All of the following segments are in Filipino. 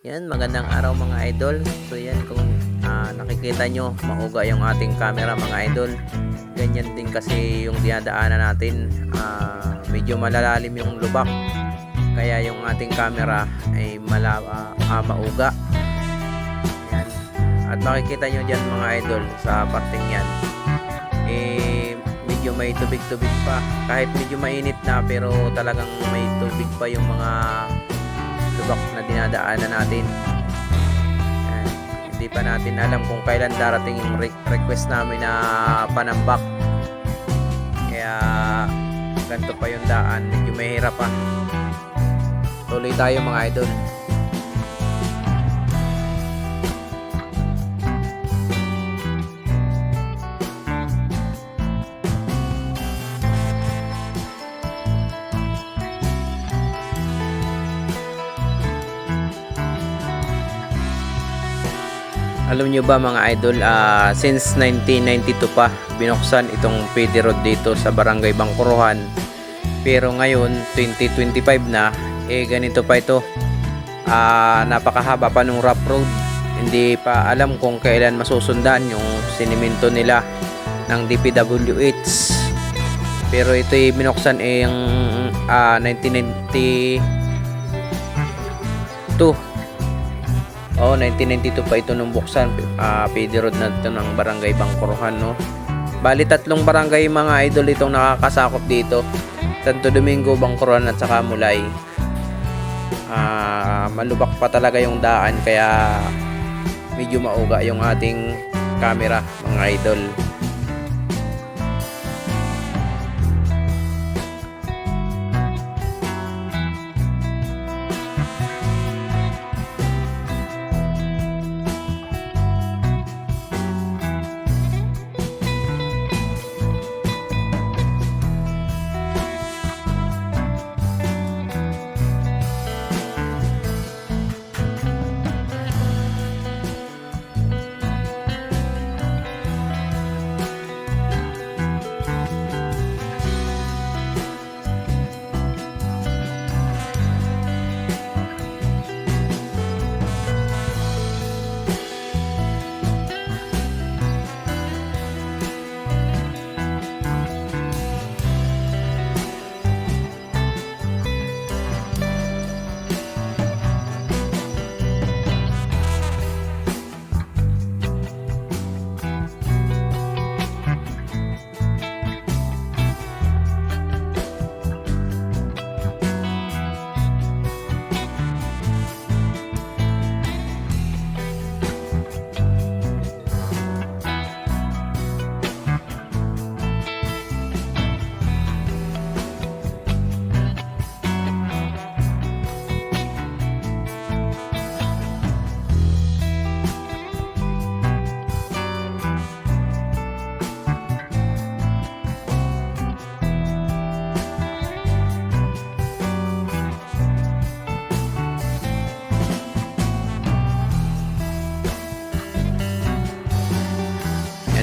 Yan, magandang araw mga idol. So yan, kung ah, nakikita nyo, mauga yung ating camera mga idol. Ganyan din kasi yung dinadaanan natin. ah, medyo malalalim yung lubak. Kaya yung ating camera ay mala, ah, ah, mauga. Yan. At makikita nyo dyan mga idol sa parteng yan. Eh, medyo may tubig-tubig pa. Kahit medyo mainit na pero talagang may tubig pa yung mga lubak na dinadaanan natin. Hindi pa natin alam kung kailan darating yung re- request namin na panambak. Kaya ganito pa yung daan. Medyo mahirap pa. Tuloy tayo mga idol. Alam nyo ba mga idol, ah, since 1992 pa binuksan itong PD Road dito sa Barangay Bangkuruhan. Pero ngayon, 2025 na, eh ganito pa ito. Ah, napakahaba pa nung rough road. Hindi pa alam kung kailan masusundan yung siniminto nila ng DPWH. Pero ito ay binuksan eh yung ah, 1992 Oh, 1992 pa ito nung buksan. Ah, PD Road na ito ng Barangay Bangkuruhan, no? Bali, tatlong barangay mga idol itong nakakasakop dito. Santo Domingo, Bangkuruhan at saka Mulay. Ah, malubak pa talaga yung daan kaya medyo mauga yung ating camera, mga idol.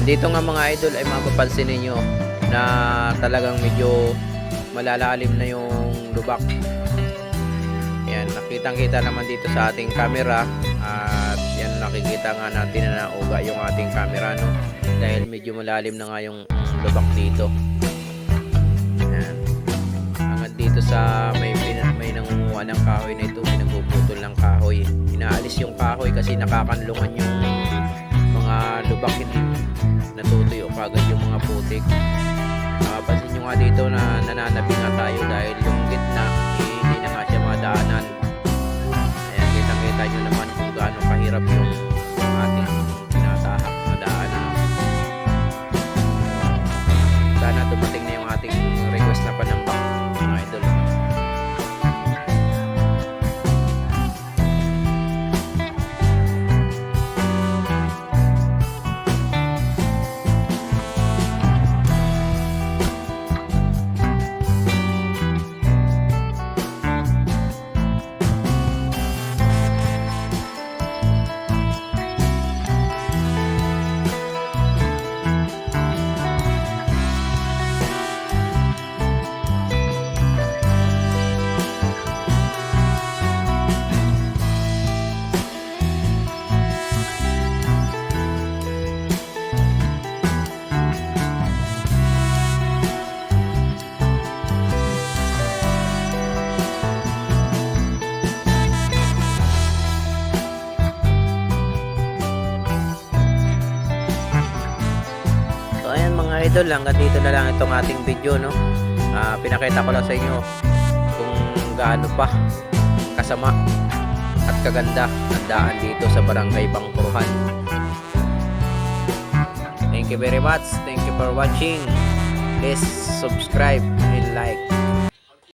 Dito nga mga idol ay mapapansin ninyo na talagang medyo malalalim na yung lubak. Yan, nakitang kita naman dito sa ating camera at yan nakikita nga natin na nauga yung ating camera no dahil medyo malalim na nga yung lubak dito. Yan. Hanggang dito sa may may nangunguha ng kahoy na ito, may ng kahoy. Inaalis yung kahoy kasi nakakanlungan yung mga lubak hindi kagad yung mga putik. Makapansin nyo nga dito na nananabi nga tayo dahil yung gitna eh, hindi na nga siya madaanan. Ayan, kitang-kita nyo naman kung gaano kahirap yung ating mga idol, hanggang dito na lang itong ating video, no? Ah, pinakita ko lang sa inyo kung gaano pa kasama at kaganda ang daan dito sa Barangay Bangkuruhan. Thank you very much. Thank you for watching. Please subscribe and like.